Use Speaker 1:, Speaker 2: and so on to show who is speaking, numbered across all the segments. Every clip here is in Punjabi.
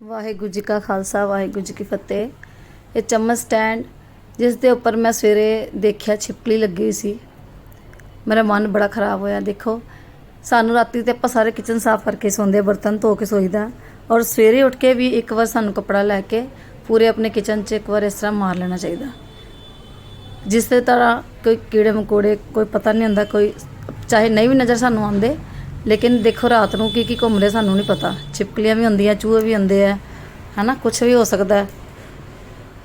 Speaker 1: ਵਾਹਿਗੁਰੂ ਜੀ ਕਾ ਖਾਲਸਾ ਵਾਹਿਗੁਰੂ ਜੀ ਕੀ ਫਤਿਹ। ਇਹ ਚਮਚ ਸਟੈਂਡ ਜਿਸ ਦੇ ਉੱਪਰ ਮੈਂ ਸਵੇਰੇ ਦੇਖਿਆ ਛਿਪਕਲੀ ਲੱਗੀ ਹੋਈ ਸੀ। ਮੇਰਾ ਮਨ ਬੜਾ ਖਰਾਬ ਹੋਇਆ ਦੇਖੋ। ਸਾਨੂੰ ਰਾਤੀ ਤੇ ਆਪਾਂ ਸਾਰੇ ਕਿਚਨ ਸਾਫ਼ ਕਰਕੇ ਸੌਂਦੇ ਹਾਂ, ਬਰਤਨ ਧੋ ਕੇ ਸੋਈਦਾ। ਔਰ ਸਵੇਰੇ ਉੱਠ ਕੇ ਵੀ ਇੱਕ ਵਾਰ ਸਾਨੂੰ ਕੱਪੜਾ ਲੈ ਕੇ ਪੂਰੇ ਆਪਣੇ ਕਿਚਨ 'ਚ ਇੱਕ ਵਾਰ ਇਸ ਤਰ੍ਹਾਂ ਮਾਰ ਲੈਣਾ ਚਾਹੀਦਾ। ਜਿਸ ਤਰ੍ਹਾਂ ਕੋਈ ਕੀੜੇ ਮਕੋੜੇ ਕੋਈ ਪਤਾ ਨਹੀਂ ਹੁੰਦਾ ਕੋਈ ਚਾਹੇ ਨਹੀਂ ਵੀ ਨਜ਼ਰ ਸਾਨੂੰ ਆਉਂਦੇ ਲੇਕਿਨ ਦੇਖੋ, ਰਾਤ ਨੂੰ ਕੀ ਕੀ ਘੁੰਮ ਘੁੰਮਦੇ ਸਾਨੂੰ ਨਹੀਂ ਪਤਾ। ਛਿਪਕਲੀਆਂ ਵੀ ਹੁੰਦੀਆਂ, ਚੂਹੇ ਵੀ ਹੁੰਦੇ ਆ। ਹਨਾ ਕੁਝ ਵੀ ਹੋ ਸਕਦਾ ਹੈ।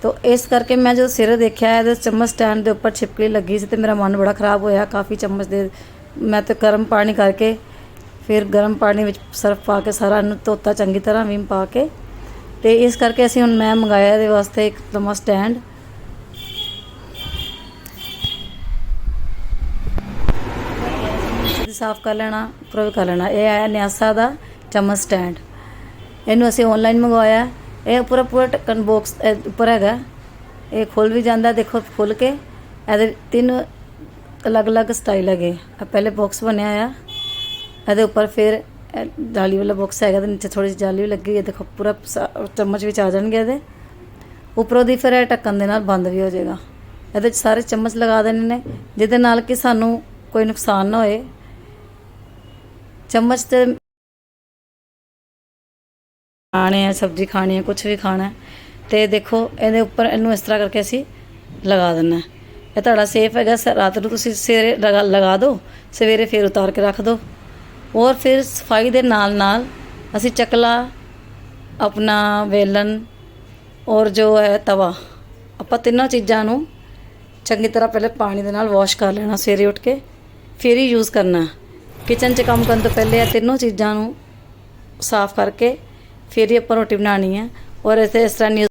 Speaker 1: ਤੋ ਇਸ ਕਰਕੇ ਮੈਂ ਜਦੋਂ ਸਿਰ ਦੇਖਿਆ, ਇਹਦੇ ਚਮਚ ਸਟੈਂਡ ਦੇ ਉੱਪਰ ਛਿਪਕਲੀ ਲੱਗੀ ਸੀ ਤੇ ਮੇਰਾ ਮਨ ਬੜਾ ਖਰਾਬ ਹੋਇਆ, ਕਾਫੀ ਚਮਚ ਦੇ। ਮੈਂ ਤੇ ਗਰਮ ਪਾਣੀ ਕਰਕੇ ਫਿਰ ਗਰਮ ਪਾਣੀ ਵਿੱਚ ਸਰਫ ਪਾ ਕੇ ਸਾਰਾ ਇਹਨੂੰ ਧੋਤਾ, ਚੰਗੀ ਤਰ੍ਹਾਂ ਵੀਮ ਪਾ ਕੇ। ਤੇ ਇਸ ਕਰਕੇ ਅਸੀਂ ਹੁਣ ਮੈਂ ਮੰਗਾਇਆ ਇਹਦੇ ਵਾਸਤੇ ਇੱਕ ਚਮਚ ਸਟੈਂਡ। ਨੀਚੇ ਸਾਫ਼ ਕਰ ਲੈਣਾ, ਉੱਪਰੋਂ ਵੀ ਕਰ ਲੈਣਾ। ਇਹ ਆਇਆ ਨਿਆਸਾ ਦਾ ਚਮਚ ਸਟੈਂਡ। ਇਹਨੂੰ ਅਸੀਂ ਆਨਲਾਈਨ ਮੰਗਵਾਇਆ। ਇਹ ਪੂਰਾ ਪੂਰਾ ਢੱਕਣ ਬਾਕਸ ਉੱਪਰ ਹੈਗਾ। ਇਹ ਖੁੱਲ ਵੀ ਜਾਂਦਾ, ਦੇਖੋ ਖੁੱਲ ਕੇ। ਇਹਦੇ ਤਿੰਨ ਅਲੱਗ-ਅਲੱਗ ਸਟਾਈਲ ਹੈਗੇ। ਆ ਪਹਿਲੇ ਬਾਕਸ ਬਣਿਆ ਆ। ਇਹਦੇ ਉੱਪਰ ਫਿਰ ਇਹ ਜਾਲੀ ਵਾਲਾ ਬਾਕਸ ਹੈਗਾ ਤੇ ਨੀਚੇ ਥੋੜੀ ਜਿਹੀ ਜਾਲੀ ਵੀ ਲੱਗੀ ਹੋਈ ਹੈ। ਦੇਖੋ ਪੂਰਾ ਸਾ- ਚਮਚ ਵਿੱਚ ਆ ਜਾਣਗੇ ਇਹਦੇ। ਉੱਪਰੋਂ ਦੀ ਫਿਰ ਇਹ ਢੱਕਣ ਦੇ ਨਾਲ ਬੰਦ ਵੀ ਹੋ ਜਾਏਗਾ। ਇਹਦੇ ਚ ਸਾਰੇ ਚਮਚ ਲਗਾ ਦੇਣੇ ਨੇ। ਜਿਹਦੇ ਨਾਲ ਕਿ ਸਾਨੂੰ ਕੋਈ ਨੁਕਸਾਨ ਨਾ ਹੋਏ। ਚਮਚ ਤੇ ਖਾਣੇ ਆ, ਸਬਜ਼ੀ ਖਾਣੀ ਹੈ ਕੁਝ ਵੀ ਖਾਣਾ ਹੈ। ਤੇ ਦੇਖੋ, ਇਹਦੇ ਉੱਪਰ ਇਹਨੂੰ ਇਸ ਤਰ੍ਹਾਂ ਕਰਕੇ ਅਸੀਂ ਲਗਾ ਦਿੰਨਾ ਇਹ ਤੁਹਾਡਾ ਸੇਫ ਹੈਗਾ, ਸ- ਰਾਤ ਨੂੰ ਤੁਸੀਂ ਸਵੇਰੇ ਲਗਾ ਲਗਾ ਦਿਓ, ਸਵੇਰੇ ਫਿਰ ਉਤਾਰ ਕੇ ਰੱਖ ਦਿਓ। ਔਰ ਫਿਰ ਸਫ਼ਾਈ ਦੇ ਨਾਲ ਨਾਲ ਅਸੀਂ ਚਕਲਾ, ਆਪਣਾ ਵੇਲਣ ਔਰ ਜੋ ਹੈ ਤਵਾ, ਆਪਾਂ ਤਿੰਨਾਂ ਚੀਜ਼ਾਂ ਨੂੰ ਚੰਗੀ ਤਰ੍ਹਾਂ ਪਹਿਲੇ ਪਾਣੀ ਦੇ ਨਾਲ ਵਾਸ਼ ਕਰ ਲੈਣਾ, ਸਵੇਰੇ ਉੱਠ ਕੇ, ਫਿਰ ਹੀ ਯੂਜ਼ ਕਰਨਾ। ਕਿਚਨ 'ਚ ਕੰਮ ਕਰਨ ਤੋਂ ਪਹਿਲੇ ਇਹ ਤਿੰਨੋਂ ਚੀਜ਼ਾਂ ਨੂੰ ਸਾਫ਼ ਕਰਕੇ ਫਿਰ ਹੀ ਆਪਾਂ ਰੋਟੀ ਬਣਾਉਣੀ ਹੈ ਔਰ ਇਸੇ ਇਸ ਤਰ੍ਹਾਂ ਨਿਊ